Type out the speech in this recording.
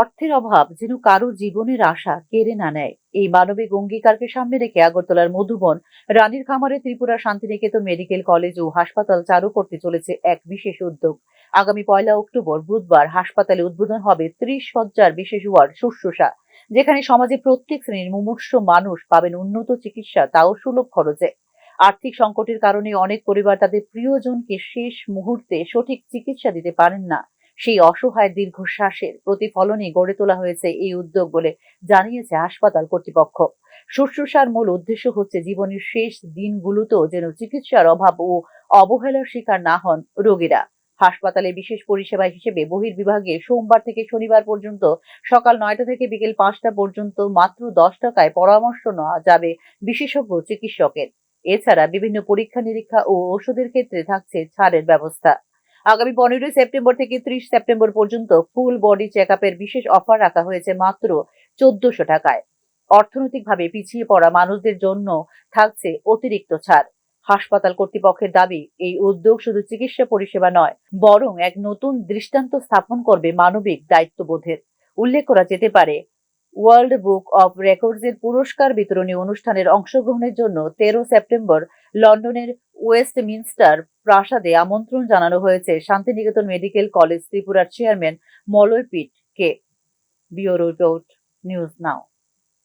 অর্থের অভাব যেন কারও জীবনের আশা কেড়ে না নেয়। এই মানবিক অঙ্গীকারকে সামনে রেখে আগরতলার মধুবন, রানীর খামারে ত্রিপুরা শান্তিনিকেতন মেডিকেল কলেজ ও হাসপাতাল চালু করতে চলেছে এক বিশেষ উদ্যোগ। আগামী পয়লা অক্টোবর বুধবার হাসপাতালে উদ্বোধন হবে ত্রিশ সজ্জার বিশেষ ওয়ার্ড শুশ্রূষা, যেখানে সমাজে প্রত্যেক শ্রেণির মুমূর্ষ মানুষ পাবেন উন্নত চিকিৎসা, তাও সুলভ খরচে। আর্থিক সংকটের কারণে অনেক পরিবার তাদের প্রিয়জনকে শেষ মুহূর্তে সঠিক চিকিৎসা দিতে পারেন না। সেই অসহায় দীর্ঘশ্বাসের প্রতিফলনে গড়ে তোলা হয়েছে এই উদ্যোগ বলে জানিয়েছে হাসপাতাল কর্তৃপক্ষ। শুশ্রূষার মূল উদ্দেশ্য হচ্ছে জীবনের শেষ দিনগুলোতেও যেন চিকিৎসার অভাব ও অবহেলার শিকার না হন রোগীরা। হাসপাতালে বিশেষ পরিষেবা হিসেবে বহির্বিভাগে সোমবার থেকে শনিবার পর্যন্ত সকাল নয়টা থেকে বিকেল পাঁচটা পর্যন্ত মাত্র দশ টাকায় পরামর্শ নেওয়া যাবে বিশেষজ্ঞ চিকিৎসকের। এছাড়া বিভিন্ন পরীক্ষা নিরীক্ষা ও ওষুধের ক্ষেত্রে থাকছে ছাড়ের ব্যবস্থা। আগামী পনেরোই সেপ্টেম্বর থেকে ত্রিশ সেপ্টেম্বর পর্যন্ত ফুল বডি চেক বিশেষ অফার রাখা হয়েছে মাত্র চোদ্দশো টাকায়। অর্থনৈতিকভাবে পিছিয়ে পড়া মানুষদের জন্য থাকছে অতিরিক্ত ছাড়। হাসপাতাল কর্তৃপক্ষের দাবি, এই উদ্যোগ শুধু চিকিৎসা পরিষেবা নয়, বরং এক নতুন দৃষ্টান্ত স্থাপন করবে মানবিক দায়িত্ববোধের। উল্লেখ করা যেতে পারে, ওয়ার্ল্ড বুক অব রেকর্ডসের পুরস্কার বিতরণী অনুষ্ঠানের অংশগ্রহণের জন্য তেরো সেপ্টেম্বর লন্ডনের ওয়েস্টমিনস্টার প্রাসাদে আমন্ত্রণ জানানো হয়েছে শান্তিনিকেতন মেডিকেল কলেজ ত্রিপুরার chairman Malay পিটকে। Bureau report, news now.